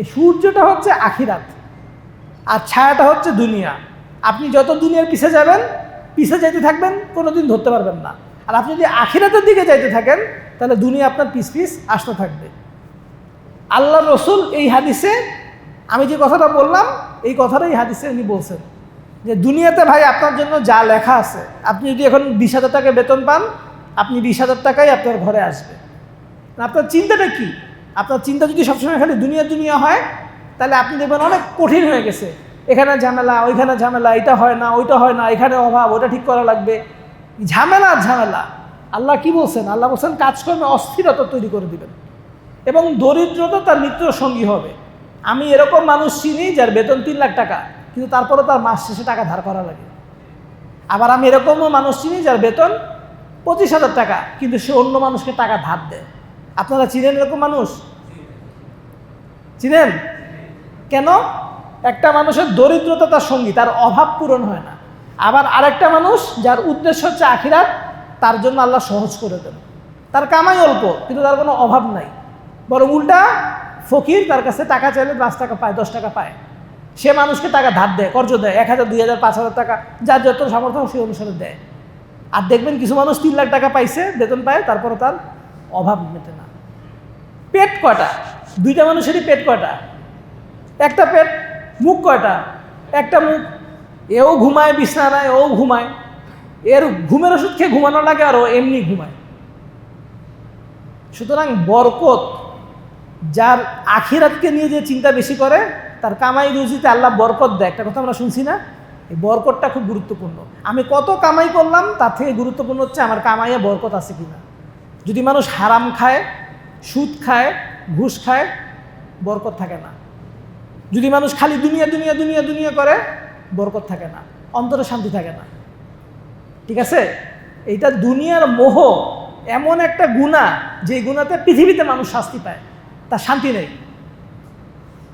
এই সূর্যটা হচ্ছে আখিরাত, আর ছায়াটা হচ্ছে দুনিয়া। আপনি যত দুনিয়ার পিছে যাবেন, পিছে যাইতে থাকবেন, কোনোদিন ধরতে পারবেন না। আর আপনি যদি আখিরাতের দিকে যাইতে থাকেন, তাহলে দুনিয়া আপনার পিস পিস আসতে থাকবে। আল্লাহ রসুল এই হাদিসে, আমি যে কথাটা বললাম, এই কথাটাই হাদিসে উনি বলছেন যে, দুনিয়াতে ভাই আপনার জন্য যা লেখা আছে, আপনি যদি এখন বিশ হাজার টাকা বেতন পান, আপনি বিশ হাজার টাকাই আপনার ঘরে আসবে। আপনার চিন্তাটা কি? আপনার চিন্তা যদি সবসময় খালি দুনিয়া দুনিয়া হয়, তাহলে আপনি দেখবেন অনেক কঠিন হয়ে গেছে। এখানে ঝামেলা, ওইখানে ঝামেলা, এটা হয় না, ওইটা হয় না, এখানে অভাব, ওটা ঠিক করা লাগবে। ঝামেলা ঝামেলা। আল্লাহ কি বলছেন? আল্লাহ বলছেন, কাজকর্মে অস্থিরতা তৈরি করে দিবেন। এবং দরিদ্রতা তার নিত্য সঙ্গী হবে। আমি এরকম মানুষ চিনি যার বেতন তিন লাখ টাকা, কিন্তু তারপরে তার মাস শেষে টাকা ধার করা লাগে। আবার আমি এরকমও মানুষ চিনি যার বেতন পঁচিশ হাজার টাকা, কিন্তু সে অন্য মানুষকে টাকা ধার দেয়। আপনারা চিনেন এরকম মানুষ? চিনেন? কেন? একটা মানুষের দরিদ্রতা তার সঙ্গী, তার অভাব পূরণ হয় না। আবার আরেকটা মানুষ, যার উদ্দেশ্য হচ্ছে আখিরাত, তার জন্য আল্লাহ সহজ করে দেন। তার কামাই অল্প, কিন্তু তার কোনো অভাব নাই। বরং উল্টা, ফকির তার কাছে টাকা চাইলে পাঁচ টাকা পায়, দশ টাকা পায়। সে মানুষকে টাকা ধার দেয়, কর্জ দেয়, এক হাজার, দুই হাজার, পাঁচ হাজার টাকা, যার যত সামর্থ্য সেই অনুসারে দেয়। আর দেখবেন কিছু মানুষ তিন লাখ টাকা পাইছে, বেতন পায় তারপরে তার অভাব মেটে না। পেট কয়টা? দুইটা মানুষেরই পেট কয়টা? একটা পেট, মুখ কয়টা? একটা মুখ, এও ঘুমায়, বিছানায় ও ঘুমায়। এর ঘুমের ওষুধ খেয়ে ঘুমানো লাগে আর ও এমনি ঘুমায়। সুতরাং বরকত যার আখিরাতকে নিয়ে যে চিন্তা বেশি করে, তার কামাই রুজিতে আল্লাহ বরকত দেয়। একটা কথা আমরা শুনছি না? এই বরকতটা খুব গুরুত্বপূর্ণ। আমি কত কামাই করলাম, তার থেকে গুরুত্বপূর্ণ হচ্ছে আমার কামাইয়ে বরকত আছে কিনা। যদি মানুষ হারাম খায়, সুদ খায় ঘুষ খায়, বরকত থাকে না। যদি মানুষ খালি দুনিয়া দুনিয়া দুনিয়া দুনিয়া করে, বরকত থাকে না, অন্তরে শান্তি থাকে না। ঠিক আছে? এইটা দুনিয়ার মোহ এমন একটা গুণা, যে গুণাতে পৃথিবীতে মানুষ শাস্তি পায়, তার শান্তি নেই।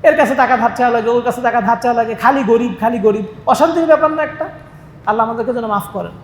এর কাছে টাকা ধার চাওয়া লাগে, ওর কাছে টাকা ধার চাওয়া লাগে, খালি গরিব খালি গরিব। অশান্তির ব্যাপার না একটা। আল্লাহ আমাদেরকে যেন মাফ করেন।